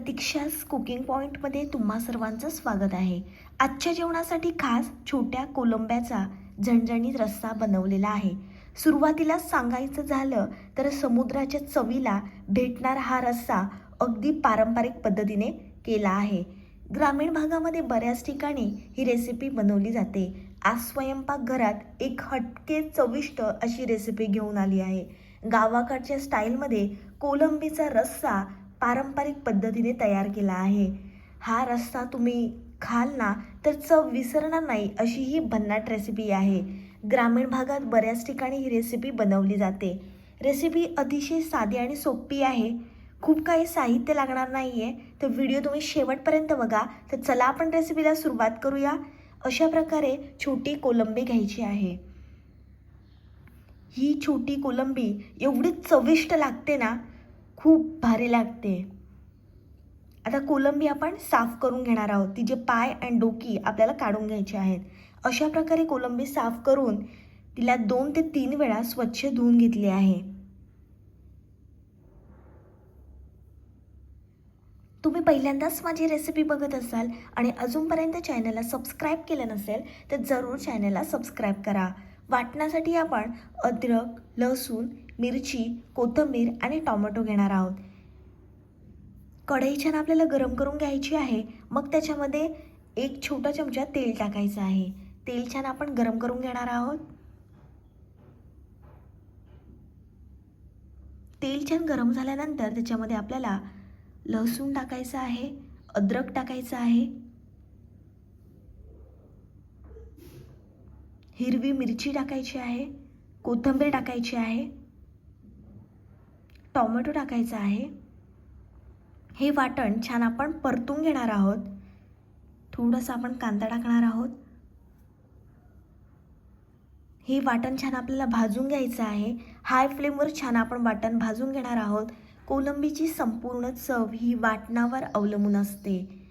प्रतीक्षास cooking पॉईंटमध्ये तुम्हा सर्वांचं स्वागत आहे. आजच्या जेवणासाठी खास छोट्या कोलंब्याचा झणझणीत रस्सा बनवलेला आहे. सुरुवातीला सांगायचं झालं तर समुद्राच्या चवीला भेटणार हा रस्सा अगदी पारंपरिक पद्धतीने केला आहे. ग्रामीण भागामध्ये बऱ्याच ठिकाणी ही रेसिपी बनवली जाते. आज स्वयंपाकघरात एक हटके चविष्ट अशी रेसिपी घेऊन आली आहे. गावाकडच्या स्टाईलमध्ये कोलंबीचा रस्सा पारंपरिक पद्धतीने तयार केला आहे. हा रस्सा तुम्ही खाल ना तर चव विसरणार नाही अशी ही भन्नाट रेसिपी आहे. ग्रामीण भागात बऱ्याच ठिकाणी ही रेसिपी बनवली जाते. रेसिपी अतिशय साधी आणि सोपी आहे. खूप काही साहित्य लागणार नाही आहे तर व्हिडिओ तुम्ही शेवटपर्यंत बघा. तर चला आपण रेसिपीला सुरुवात करूया. अशा प्रकारे छोटी कोलंबी घ्यायची आहे. ही छोटी कोलंबी एवढी चविष्ट लागते ना खूप भारी लागते. आता कोलंबी आपण साफ करून घेणार आहोत. तिचे पाय अँड डोकी आपल्याला काढून घ्यायची आहेत. अशा प्रकारे कोलंबी साफ करून तिला दोन ते तीन वेळा स्वच्छ धुवून घेतली आहे. तुम्ही पहिल्यांदाच माझी रेसिपी बघत असाल आणि अजूनपर्यंत चॅनलला सबस्क्राईब केलं नसेल तर जरूर चॅनलला सबस्क्राईब करा. वाटण्यासाठी आपण अद्रक लसूण मिरची कोथिंबीर आणि टोमॅटो घेणार आहोत. कढई छान आपल्याला गरम करून घ्यायची आहे. मग त्याच्यामध्ये एक छोटा चमचा तेल टाकायचं आहे. तेल छान आपण गरम करून घेणार आहोत. तेल छान गरम झाल्यानंतर त्याच्यामध्ये आपल्याला लसूण टाकायचं आहे अद्रक टाकायचं आहे हिरवी मिरची टाकायची आहे कोथिंबीर टाकायची आहे टोमॅटो टाकायचा आहे. हे वाटण छान आपण परतून घेणार आहोत. थोडंसं आपण कांदा टाकणार आहोत. हे वाटण छान आपल्याला भाजून घ्यायचं आहे. हाय फ्लेमवर छान आपण वाटण भाजून घेणार आहोत. कोलंबीची संपूर्ण चव ही वाटणावर अवलंबून असते.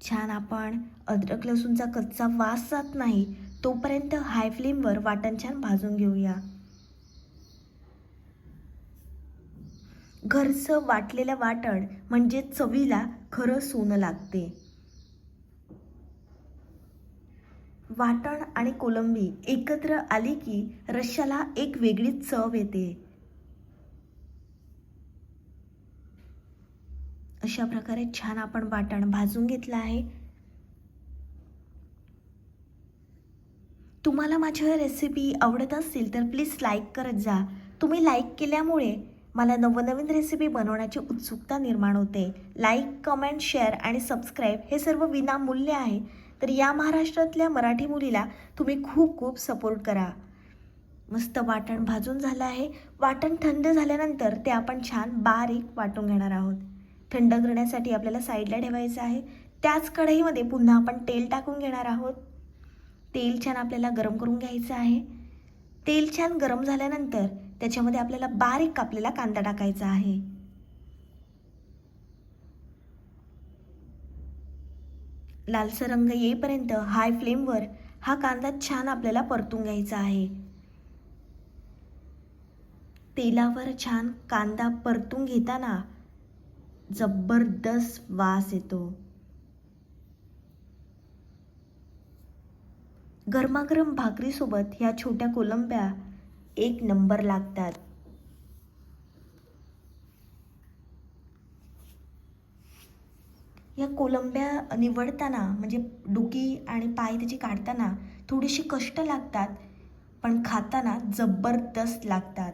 छान आपण अद्रक लसूणचा कच्चा वास जात नाही तोपर्यंत हाय फ्लेमवर वाटण छान भाजून घेऊया. घरचं वाटलेलं वाटण म्हणजे चवीला खरं सोनं लागते. वाटण आणि कोलंबी एकत्र आली की रश्श्याला एक वेगळीच चव येते. अशा प्रकारे छान आपण वाटण भाजून घेतलं आहे. तुम्हाला माझ्या रेसिपी आवडत असतील तर प्लीज लाईक करत जा. तुम्ही लाईक केल्यामुळे मला नवनवीन रेसिपी बनवण्याची उत्सुकता निर्माण होते. लाईक कमेंट शेअर आणि सबस्क्राईब हे सर्व विनामूल्य आहे. तर या महाराष्ट्रातल्या मराठी मुलीला तुम्ही खूप खूप सपोर्ट करा. मस्त वाटण भाजून झालं आहे. वाटण थंड झाल्यानंतर ते आपण छान बारीक वाटून घेणार आहोत. थंड करण्यासाठी आपल्याला साईडला ठेवायचं आहे. त्याच कढईमध्ये पुन्हा आपण तेल टाकून घेणार आहोत. तेल छान आपल्याला गरम करून घ्यायचं आहे. तेल छान गरम झाल्यानंतर त्याच्यामध्ये आपल्याला बारीक कापलेला कांदा टाकायचा आहे. लालसर रंग येईपर्यंत हाय फ्लेमवर हा कांदा छान आपल्याला परतून घ्यायचा आहे. तेलावर छान कांदा परतून घेताना जबरदस्त वास येतो. गरमागरम भाकरीसोबत ह्या छोट्या कोलंब्या एक नंबर लागतात. या कोलंब्या निवडताना म्हणजे डुकी आणि पाय त्याची काढताना थोडीशी कष्ट लागतात पण खाताना जबरदस्त लागतात.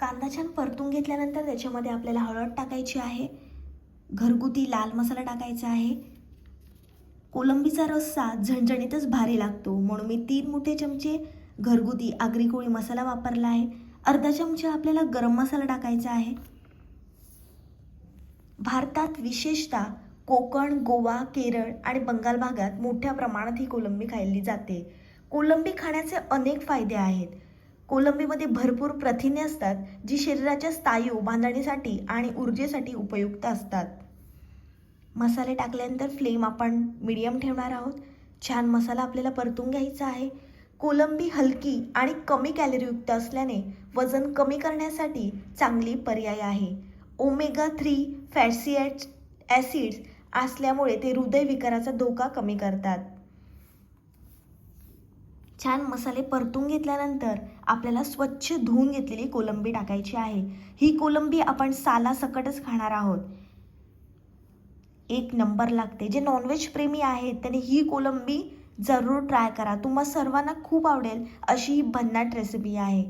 कांदा छान परतून घेतल्यानंतर त्याच्यामध्ये आपल्याला हळद टाकायची आहे घरगुती लाल मसाला टाकायचा आहे कोलंबीचा रस्सा झणझणीतच भारी लागतो. म्हणून मी तीन मोठे चमचे घरगुती आगरी कोळी मसाला वापरला आहे. अर्धा चमचा आपल्याला गरम मसाला टाकायचा आहे. भारतात विशेषतः कोकण गोवा केरळ आणि बंगाल भागात मोठ्या प्रमाणात ही कोलंबी खाल्ली जाते. कोलंबी खाण्याचे अनेक फायदे आहेत. कोलंबीमध्ये भरपूर प्रथिने असतात जी शरीराच्या स्थायू बांधणीसाठी आणि ऊर्जेसाठी उपयुक्त असतात. मसाले टाकल्यानंतर फ्लेम आपण मीडियम ठेवणार आहोत. छान मसाला आपल्याला परतून घ्यायचा आहे. कोलंबी हलकी आणि कमी कॅलरीयुक्त असल्याने वजन कमी करण्यासाठी चांगली पर्याय आहे. ओमेगा थ्री फॅट्सी ॲसिड्स असल्यामुळे ते हृदयविकाराचा धोका कमी करतात. छान मसाले परतून घेतल्यानंतर आपल्याला स्वच्छ धुवून घेतलेली कोलंबी टाकायची आहे. ही कोलंबी आपण सालासकटच खाणार आहोत. एक नंबर लागते. जे नॉनव्हेज प्रेमी आहेत त्यांनी ही कोलंबी जरूर ट्राय करा. तुम्हा सर्वांना खूप आवडेल अशी ही भन्नाट रेसिपी आहे.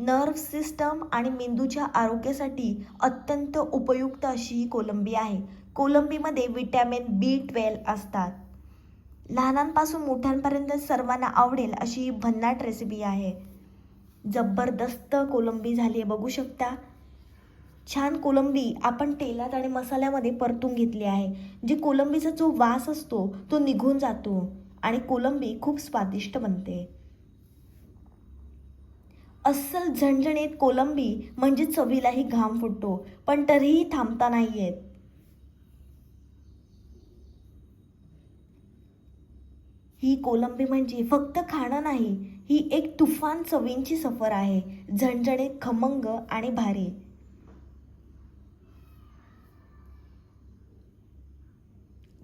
नर्व सिस्टम आणि मेंदूच्या आरोग्यासाठी अत्यंत उपयुक्त अशी ही कोलंबी आहे. कोलंबीमध्ये विटॅमिन बी ट्वेल्व असतात. लहानांपासून मोठ्यांपर्यंत सर्वांना आवडेल अशी ही भन्नाट रेसिपी आहे. जबरदस्त कोलंबी झाली आहे बघू शकता. छान कोलंबी आपण तेलात आणि मसाल्यामध्ये परतून घेतली आहे. जे कोलंबीचा जो वास असतो तो निघून जातो आणि कोलंबी खूप स्वादिष्ट बनते. अस्सल झणझणीत कोलंबी म्हणजे चवीलाही घाम फुटतो पण तरीही थांबता नाही येत. ही कोलंबी म्हणजे फक्त खाणं नाही ही एक तुफान चवींची सफर आहे. झणझणीत खमंग आणि भारी.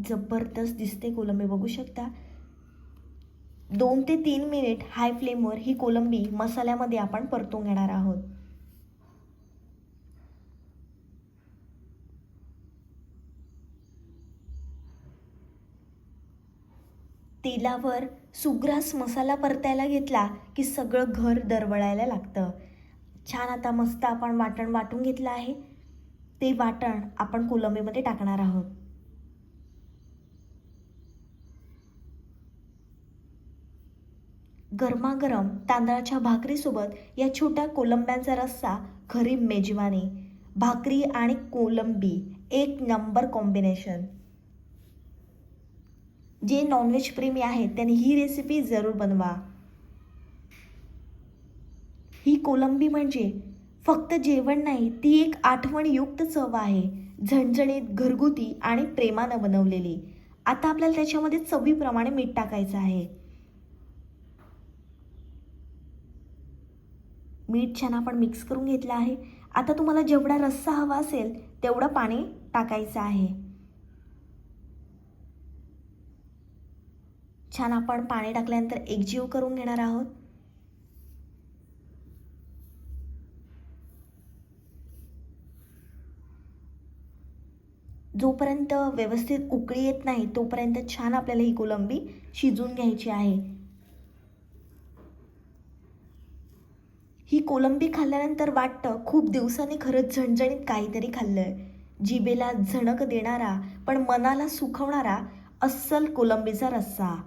जबरदस्त दिसते कोलंबी. बघू शकता? दोन ते तीन मिनिट हाय फ्लेमवर ही कोलंबी मसाल्यामध्ये आपण परतून घेणार आहोत. तेलावर सुग्रास मसाला परतायला घेतला की सगळं घर दरवळायला लागतं. छान आता मस्त आपण वाटण वाटून घेतलं आहे. ते वाटण आपण कोलंबीमध्ये टाकणार आहोत. गरमागरम तांदळाच्या भाकरीसोबत या छोट्या कोलंब्यांचा रस्सा खरी मेजवानी भाकरी आणि कोलंबी एक नंबर कॉम्बिनेशन. जे नॉनव्हेज प्रेमी आहेत त्यांनी ही रेसिपी जरूर बनवा. ही कोलंबी म्हणजे फक्त जेवण नाही ती एक आठवणयुक्त चव आहे. झणझणीत घरगुती आणि प्रेमानं बनवलेली. आता आपल्याला त्याच्यामध्ये चवीप्रमाणे मीठ टाकायचं आहे. मीठ छान आपण मिक्स करून घेतलं आहे. आता तुम्हाला जेवढा रस्सा हवा असेल तेवढं पाणी टाकायचं आहे. छान आपण पाणी टाकल्यानंतर एकजीव करून घेणार आहोत. जोपर्यंत व्यवस्थित उकळी येत नाही तोपर्यंत छान आपल्याला ही कोलंबी शिजून घ्यायची आहे. ही कोलंबी खाल्ल्यानंतर वाटतं खूप दिवसांनी खरंच झणझणीत काहीतरी खाल्लं आहे जिबेला झणक देणारा पण मनाला सुखवणारा अस्सल कोलंबीचा रस्सा.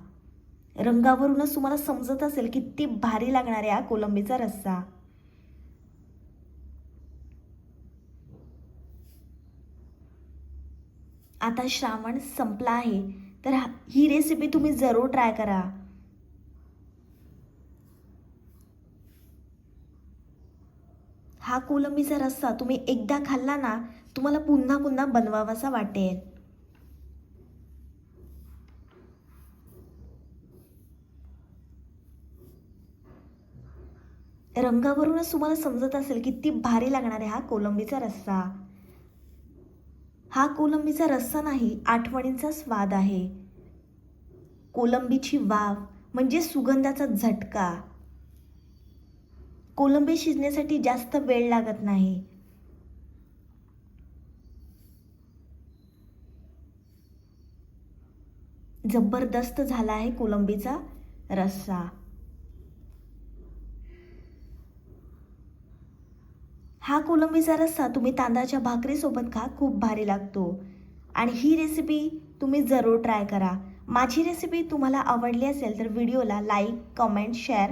रंगावरूनच तुम्हाला समजत असेल किती भारी लागणार आहे हा कोलंबीचा रस्सा. आता श्रावण संपला आहे तर हा- ही रेसिपी तुम्ही जरूर ट्राय करा. हा कोलंबीचा रस्सा तुम्ही एकदा खाल्ला ना तुम्हाला पुन्हा पुन्हा बनवावासा वाटेल. रंगावरूनच तुम्हाला समजत असेल किती भारी लागणार आहे हा कोलंबीचा रस्सा. हा कोलंबीचा रस्सा नाही आठवणींचा स्वाद आहे. कोलंबीची वाव म्हणजे सुगंधाचा झटका. कोलंबी शिजण्यासाठी जास्त वेळ लागत नाही. जबरदस्त झाला आहे कोलंबीचा रस्सा. हा कोलंबीचा रस्सा तुम्ही तांदळाच्या भाकरीसोबत खा खूप भारी लागतो. आणि ही रेसिपी तुम्ही जरूर ट्राय करा. माझी रेसिपी तुम्हाला आवडली असेल तर व्हिडिओला लाईक कमेंट शेअर